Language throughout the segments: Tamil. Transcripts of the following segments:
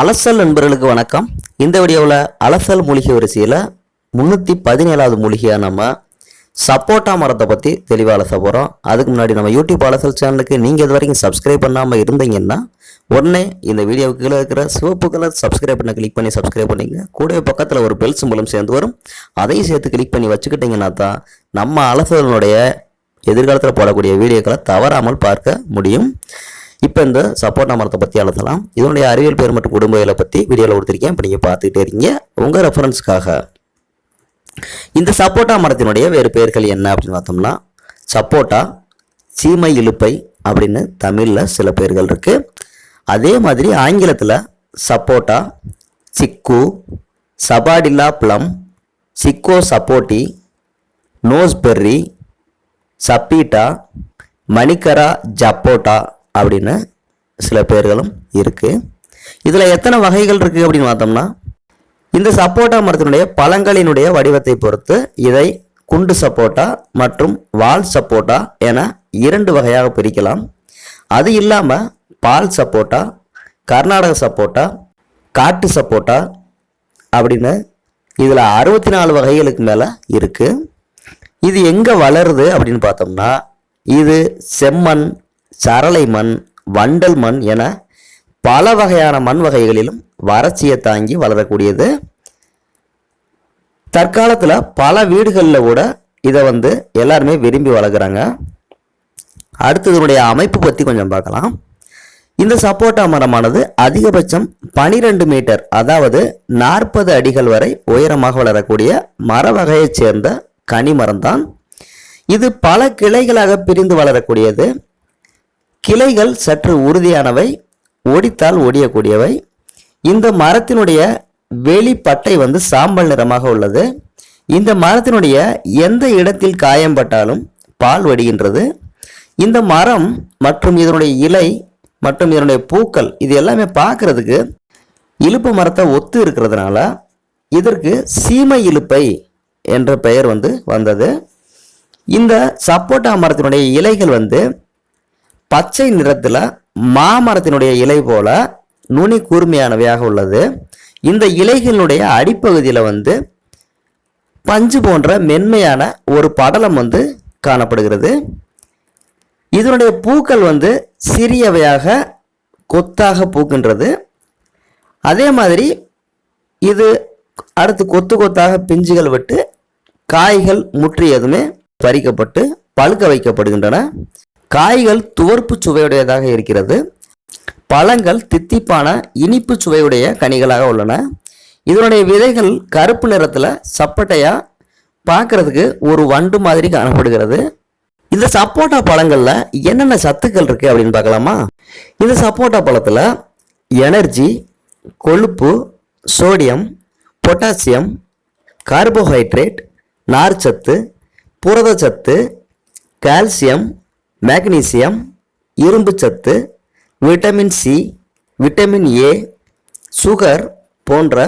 அலசல் நண்பர்களுக்கு வணக்கம். இந்த வீடியோவில் அலசல் மூலிகை வரிசையில் முந்நூற்றி பதினேழாவது மூலிகையாக நம்ம சப்போட்டா மரத்தை பற்றி தெளிவாக அலச போகிறோம் அதுக்கு முன்னாடி நம்ம யூடியூப் அலசல் சேனலுக்கு நீங்கள் இது வரைக்கும் சப்ஸ்கிரைப் பண்ணாமல் இருந்தீங்கன்னா உடனே இந்த வீடியோவுக்கு கீழே இருக்கிற சிவப்பு கலர் சப்ஸ்கிரைப் பண்ண கிளிக் பண்ணி சப்ஸ்கிரைப் பண்ணிங்க. கூடவே பக்கத்தில் ஒரு பெல் மூலம் சேர்ந்து வரும். அதையும் சேர்த்து கிளிக் பண்ணி வச்சுக்கிட்டிங்கன்னா தான் நம்ம அலசலினுடைய எதிர்காலத்தில் போடக்கூடிய வீடியோக்களை தவறாமல் பார்க்க முடியும். இப்போ இந்த சப்போட்டா மரத்தை பற்றி எழுதலாம் இதனுடைய அறிவியல் பேர் மற்றும் குடும்பங்களை பற்றி வீடியோவில் கொடுத்துருக்கேன். இப்போ நீங்கள் பார்த்துக்கிட்டே இருக்கீங்க. உங்கள் ரெஃபரன்ஸ்க்காக இந்த சப்போட்டா மரத்தினுடைய வேறு பெயர்கள் என்ன அப்படின்னு பார்த்தோம்னா சப்போட்டா சீமை இலுப்பை அப்படின்னு தமிழில் சில பெயர்கள் இருக்குது அதே மாதிரி ஆங்கிலத்தில் சப்போட்டா சிக்கு சபாடில்லா ப்ளம் சிக்கோ சப்போட்டி நோஸ்பெர்ரி சப்பீட்டா மணிக்கரா ஜப்போட்டா அப்படின்னு சில பேர்களும் இருக்குது இதில் எத்தனை வகைகள் இருக்குது அப்படின்னு பார்த்தோம்னா இந்த சப்போட்டா மரத்தினுடைய பழங்களினுடைய வடிவத்தை பொறுத்து இதை குண்டு சப்போட்டா மற்றும் வால் சப்போட்டா என இரண்டு வகையாக பிரிக்கலாம். அது இல்லாமல் பால் சப்போட்டா கர்நாடக சப்போட்டா காட்டு சப்போட்டா அப்படின்னு இதில் அறுபத்தி நாலு வகைகளுக்கு மேலே இருக்குது இது எங்கே வளருது அப்படின்னு பார்த்தோம்னா இது செம்மண் சரளை மண் வண்டல் மண் என பல வகையான மண் வகைகளிலும் வறட்சியை தாங்கி வளரக்கூடியது. தற்காலத்தில் பல வீடுகளில் கூட இதை வந்து எல்லாருமே விரும்பி வளர்க்குறாங்க. அடுத்ததுடைய அமைப்பு பற்றி கொஞ்சம் பார்க்கலாம். இந்த சப்போட்டா மரமானது அதிகபட்சம் பனிரெண்டு மீட்டர் அதாவது நாற்பது அடிகள் வரை உயரமாக வளரக்கூடிய மர வகையைச் சேர்ந்த கனிமரம் தான் இது பல கிளைகளாக பிரிந்து வளரக்கூடியது. கிளைகள் சற்று உறுதியானவை ஒடித்தால் ஒடியக்கூடியவை. இந்த மரத்தினுடைய வெளிப்பட்டை வந்து சாம்பல் நிறமாக உள்ளது. இந்த மரத்தினுடைய எந்த இடத்தில் காயம்பட்டாலும் பால் வடிகின்றது. இந்த மரம் மற்றும் இதனுடைய இலை மற்றும் இதனுடைய பூக்கள் இது எல்லாமே பார்க்கறதுக்கு இலுப்பு மரத்தை ஒத்து இருக்கிறதுனால இதற்கு சீமை இலுப்பை என்ற பெயர் வந்து வந்தது. இந்த சப்போட்டா மரத்தினுடைய இலைகள் வந்து பச்சை நிறத்தில் மாமரத்தினுடைய இலை போல நுனி கூர்மையானவையாக உள்ளது. இந்த இலைகளினுடைய அடிப்பகுதியில் வந்து பஞ்சு போன்ற மென்மையான ஒரு படலம் வந்து காணப்படுகிறது. இதனுடைய பூக்கள் வந்து சிறியவையாக கொத்தாக பூக்கின்றது. அதே மாதிரி இது அடுத்து கொத்து கொத்தாக பிஞ்சுகள் விட்டு காய்கள் முற்றியதுமே பறிக்கப்பட்டு பழுக்க வைக்கப்படுகின்றன. காய்கள் துவர்ப்பு சுவையுடையதாக இருக்கிறது. பழங்கள் தித்திப்பான இனிப்பு சுவையுடைய கனிகளாக உள்ளன. இதனுடைய விதைகள் கருப்பு நிறத்தில் சப்பட்டையாக பார்க்கறதுக்கு ஒரு வண்டு மாதிரி காணப்படுகிறது. இந்த சப்போட்டா பழங்களில் என்னென்ன சத்துக்கள் இருக்குது அப்படின்னு பார்க்கலாமா? இந்த சப்போட்டா பழத்தில் எனர்ஜி கொழுப்பு சோடியம் பொட்டாசியம் கார்போஹைட்ரேட் நார்ச்சத்து புரதச்சத்து கால்சியம் மேக்னீசியம் இரும்புச்சத்து vitamin C vitamin A sugar போன்ற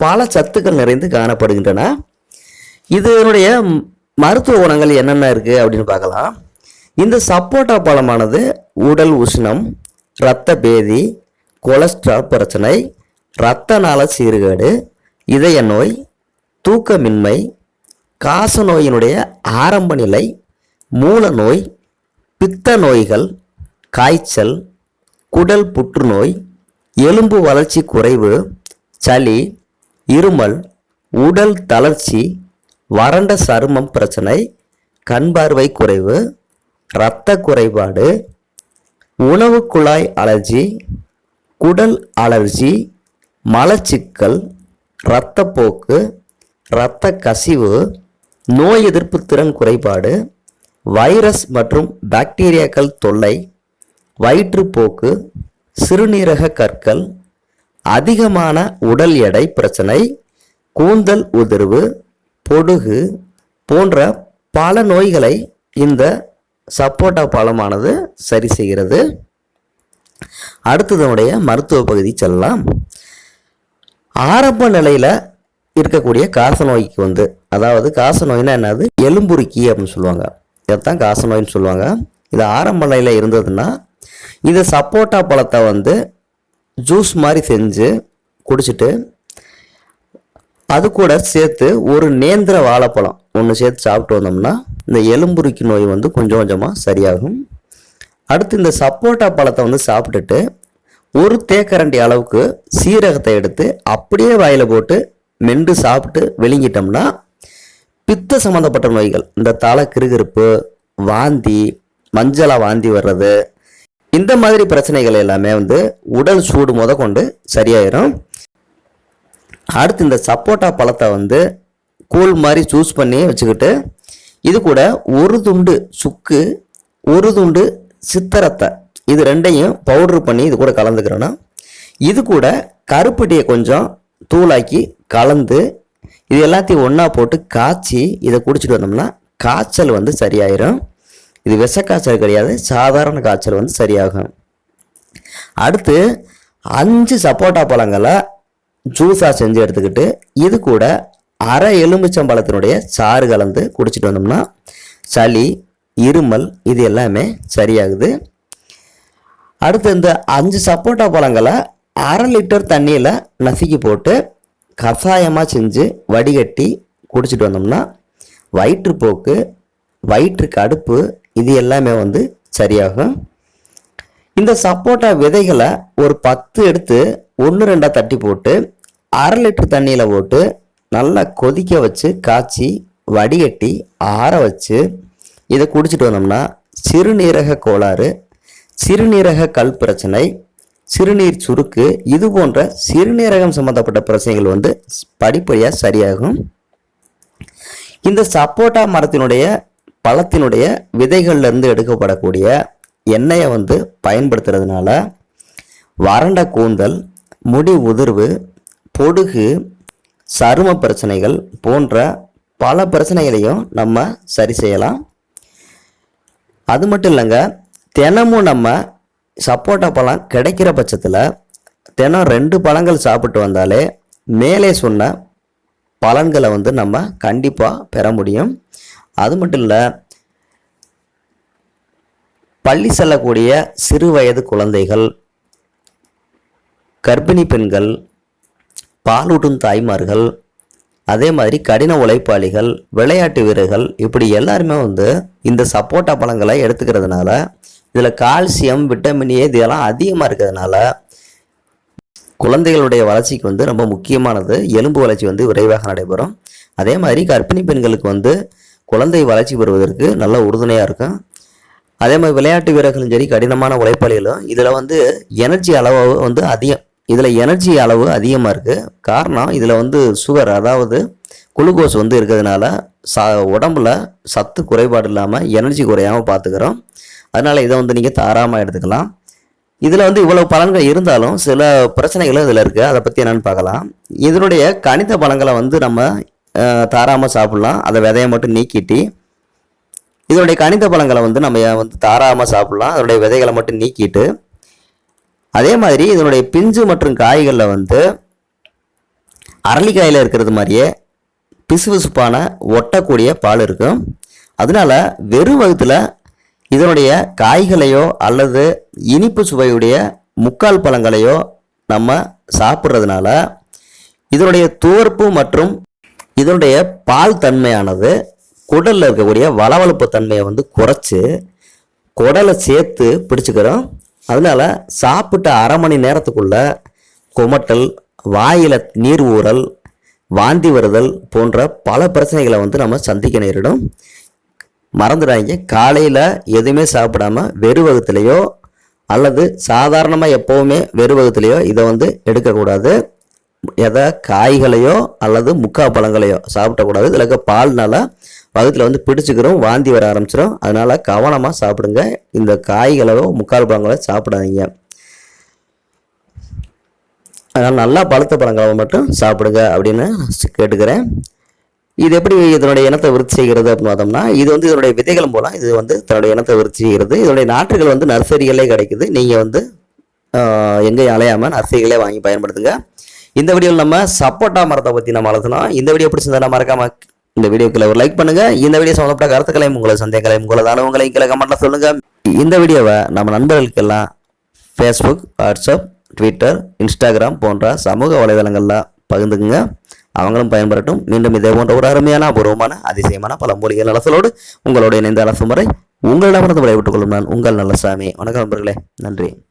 பல சத்துக்கள் நிறைந்து காணப்படுகின்றன. இதனுடைய மருத்துவ குணங்கள் என்னென்ன இருக்குது அப்படின்னு பார்க்கலாம். இந்த சப்போட்டா பழமானது உடல் உஷ்ணம் இரத்த பேதி கொலஸ்ட்ரால் பிரச்சனை இரத்த நாள சீர்கேடு இதய நோய் தூக்கமின்மை காச நோயினுடைய ஆரம்ப நிலை மூல நோய் பித்த நோய்கள் காய்ச்சல் குடல் புற்றுநோய் எலும்பு வளர்ச்சி குறைவு சளி இருமல் உடல் தளர்ச்சி வறண்ட சருமம் பிரச்சனை கண் பார்வை குறைவு இரத்த குறைபாடு உணவு குழாய் அலர்ஜி குடல் அலர்ஜி மலச்சிக்கல் இரத்தப்போக்கு இரத்த கசிவு நோய் எதிர்ப்பு திறன் குறைபாடு வைரஸ் மற்றும் பாக்டீரியாக்கள் தொல்லை வயிற்றுப்போக்கு சிறுநீரக கற்கள் அதிகமான உடல் எடை பிரச்சனை கூந்தல் உதிர்வு பொடுகு போன்ற பல நோய்களை இந்த சப்போட்டா பழமானது சரி செய்கிறது. அடுத்ததனுடைய மருத்துவ பகுதி செல்லலாம். ஆரம்ப நிலையில் இருக்கக்கூடிய காச நோய்க்கு வந்து அதாவது காச நோய்னா என்னது? எலும்புருக்கி அப்படின்னு சொல்லுவாங்க. இதைத்தான் காச நோயின்னு சொல்லுவாங்க. இது ஆரம்ப நிலையில் இருந்ததுன்னா இந்த சப்போட்டா பழத்தை வந்து ஜூஸ் மாதிரி செஞ்சு குடிச்சிட்டு அது கூட சேர்த்து ஒரு நேந்திர வாழைப்பழம் ஒன்று சேர்த்து சாப்பிட்டு வந்தோம்னா இந்த எலும்புருக்கி நோய் வந்து கொஞ்சம் கொஞ்சமாக சரியாகும். அடுத்து இந்த சப்போட்டா பழத்தை வந்து சாப்பிட்டுட்டு ஒரு தேக்கரண்டி அளவுக்கு சீரகத்தை எடுத்து அப்படியே வாயில் போட்டு மென்று சாப்பிட்டு விழுங்கிட்டோம்னா பித்த சம்மந்தப்பட்ட நோய்கள் இந்த தலை கிருகிருப்பு வாந்தி மஞ்சளாக வாந்தி வர்றது இந்த மாதிரி பிரச்சனைகள் எல்லாமே வந்து உடல் சூடு முத கொண்டு சரியாயிரும். அடுத்து இந்த சப்போட்டா பழத்தை வந்து கூழ் மாதிரி சூஸ் பண்ணி வச்சுக்கிட்டு இது கூட ஒரு துண்டு சுக்கு ஒரு துண்டு சித்தரத்தை இது ரெண்டையும் பவுட்ரு பண்ணி இது கூட கலந்துக்கிறோன்னா இது கூட கருப்பட்டியை கொஞ்சம் தூளாக்கி கலந்து இது எல்லாத்தையும் ஒன்றா போட்டு காய்ச்சி இதை குடிச்சிட்டு வந்தோம்னா காய்ச்சல் வந்து சரியாயிரும். இது விஷ காய்ச்சல் கிடையாது. சாதாரண காய்ச்சல் வந்து சரியாகும். அடுத்து அஞ்சு சப்போட்டா பழங்களை ஜூஸாக செஞ்சு எடுத்துக்கிட்டு இது கூட அரை எலுமிச்சம்பழத்தினுடைய சாறு கலந்து குடிச்சிட்டு வந்தோம்னா சளி இருமல் இது எல்லாமே சரியாகுது. அடுத்து இந்த அஞ்சு சப்போட்டா பழங்களை அரை லிட்டர் தண்ணியில் நசுக்கி போட்டு கஷாயமாக செஞ்சு வடிகட்டி குடிச்சிட்டு வந்தோம்னா வயிற்றுப்போக்கு வயிற்று கடுப்பு இது எல்லாமே வந்து சரியாகும். இந்த சப்போட்டா விதைகளை ஒரு பத்து எடுத்து ஒன்று ரெண்டாக தட்டி போட்டு அரை லிட்டர் தண்ணியில் போட்டு நல்லா கொதிக்க வச்சு காய்ச்சி வடிகட்டி ஆற வச்சு இதை குடிச்சிட்டு வந்தோம்னா சிறுநீரக கோளாறு சிறுநீரக கல் பிரச்சனை சிறுநீர் சுருக்கு இது போன்ற சிறுநீரகம் சம்பந்தப்பட்ட பிரச்சனைகள் வந்து படிப்படியாக சரியாகும். இந்த சப்போட்டா மரத்தினுடைய பழத்தினுடைய விதைகள்லேருந்து எடுக்கப்படக்கூடிய எண்ணெயை வந்து பயன்படுத்துறதுனால வறண்ட கூந்தல் முடி உதிர்வு பொடுகு சரும பிரச்சனைகள் போன்ற பல பிரச்சனைகளையும் நம்ம சரி செய்யலாம். அது மட்டும் இல்லைங்க தினமும் நம்ம சப்போட்டா பழம் கிடைக்கிற பட்சத்தில் தினம் ரெண்டு பழங்கள் சாப்பிட்டு வந்தாலே மேலே சொன்ன பலன்களை வந்து நம்ம கண்டிப்பாக பெற முடியும். அது மட்டும் இல்லை பள்ளி செல்லக்கூடிய சிறு வயது குழந்தைகள் கர்ப்பிணி பெண்கள் பாலூட்டும் தாய்மார்கள் அதே மாதிரி கடின உழைப்பாளிகள் விளையாட்டு வீரர்கள் இப்படி எல்லாருமே வந்து இந்த சப்போட்டா பழங்களை எடுத்துக்கிறதுனால இதில் கால்சியம் விட்டமின் ஏ இதெல்லாம் அதிகமாக இருக்கிறதுனால குழந்தைகளுடைய வளர்ச்சிக்கு வந்து ரொம்ப முக்கியமானது. எலும்பு வளர்ச்சி வந்து விரைவாக நடைபெறும். அதே மாதிரி கர்ப்பிணி பெண்களுக்கு வந்து குழந்தை வளர்ச்சி பெறுவதற்கு நல்ல உறுதுணையாக இருக்கும். அதே மாதிரி விளையாட்டு வீரர்களும் சரி கடினமான உழைப்பாளிகளும் இதில் வந்து எனர்ஜி அளவு வந்து அதிகம். இதில் எனர்ஜி அளவு அதிகமாக இருக்குது காரணம் இதில் வந்து சுகர் அதாவது குளுக்கோஸ் வந்து இருக்கிறதுனால ச உடம்புல சத்து குறைபாடு இல்லாமல் எனர்ஜி குறையாமல் பார்த்துக்கிறோம் அதனால் இதை வந்து நீங்கள் தாராளமாக எடுத்துக்கலாம். இதில் வந்து இவ்வளவு பலன்கள் இருந்தாலும் சில பிரச்சனைகளும் இதில் இருக்குது அதை பற்றி என்னென்னு பார்க்கலாம். இதனுடைய கணித பழங்களை வந்து நம்ம தாராமல் சாப்பிட்லாம். அதை விதையை மட்டும் நீக்கிட்டு இதனுடைய கணித பழங்களை வந்து நம்ம வந்து தாராமல் சாப்பிட்லாம். அதனுடைய விதைகளை மட்டும் நீக்கிட்டு அதே மாதிரி இதனுடைய பிஞ்சு மற்றும் காய்களில் வந்து அரளிக்காயில் இருக்கிறது மாதிரியே பிசுபிசுப்பான ஒட்டக்கூடிய பால் இருக்கும். அதனால வெறும் வகுத்தில் இதனுடைய காய்களையோ அல்லது இனிப்பு சுவையுடைய முக்கால் பழங்களையோ நம்ம சாப்பிட்றதுனால இதனுடைய துவர்ப்பு மற்றும் இதனுடைய பால் தன்மையானது குடலில் இருக்கக்கூடிய வளவளப்பு தன்மையை வந்து குறைச்சி குடலை சேர்த்து பிடிச்சிக்கிறோம். அதனால சாப்பிட்ட அரை மணி நேரத்துக்குள்ள குமட்டல் வாயில் நீர் ஊறல் வாந்தி வருதல் போன்ற பல பிரச்சனைகளை வந்து நம்ம சந்திக்க நேரிடும். மறந்துடாங்க காலையில் எதுவுமே சாப்பிடாம வெறுவகத்துலேயோ அல்லது சாதாரணமாக எப்போவுமே வெறுவகத்துலேயோ இதை வந்து எடுக்கக்கூடாது. எதை? காய்களையோ அல்லது முக்கா பழங்களையோ சாப்பிடக்கூடாது. இதில் இருக்க பால்னால வகத்தில் வந்து பிடிச்சிக்கிறோம் வாந்தி வர ஆரம்பிச்சிடும் அதனால் கவனமாக சாப்பிடுங்க. இந்த காய்களோ முக்கால் பழங்களோ சாப்பிடாதீங்க. அதனால் நல்லா பழுத்த பழங்களை மட்டும் சாப்பிடுங்க அப்படின்னு கேட்டுக்கிறேன். இது எப்படி இதனுடைய இனத்தை விருத்தி செய்கிறது அப்படின்னு பார்த்தோம்னா இது வந்து இதனுடைய விதைகள் மூலம் இது வந்து தன்னுடைய இனத்தை விருத்தி செய்கிறது. இதனுடைய நாற்றுகள் வந்து நர்சரிகளே கிடைக்குது. நீங்கள் வந்து எங்கேயும் அலையாமல் நர்சரிகளே வாங்கி பயன்படுத்துங்க. இந்த வீடியோவில் நம்ம சப்போட்டா மரத்தை பற்றி நம்ம வளர்த்தணும் இந்த வீடியோ பிடிச்சிருந்தா மறக்காம இந்த வீடியோக்குள்ள ஒரு லைக் பண்ணுங்க. இந்த வீடியோ சம்மந்தப்பட்ட கருத்துக்களையும் உங்களை சந்தேகங்களையும் உங்களது அனுபவங்களையும் கீழே கமெண்ட்ல சொல்லுங்க. இந்த வீடியோவை நம்ம நண்பர்களுக்கெல்லாம் ஃபேஸ்புக் வாட்ஸ்அப் ட்விட்டர் இன்ஸ்டாகிராம் போன்ற சமூக வலைதளங்களில் பகிர்ந்துக்குங்க. அவங்களும் பயன்பெறட்டும். மீண்டும் இதே போன்ற ஒரு அருமையான அபூர்வமான அதிசயமான பல மூலிகை அலசலோடு உங்களோட இணைந்த அரசு முறை உங்களிடமிருந்து விடைபெற்றுக் கொள்ளும் நான் உங்கள் நல்லசாமி. வணக்கம் நண்பர்களே. நன்றி.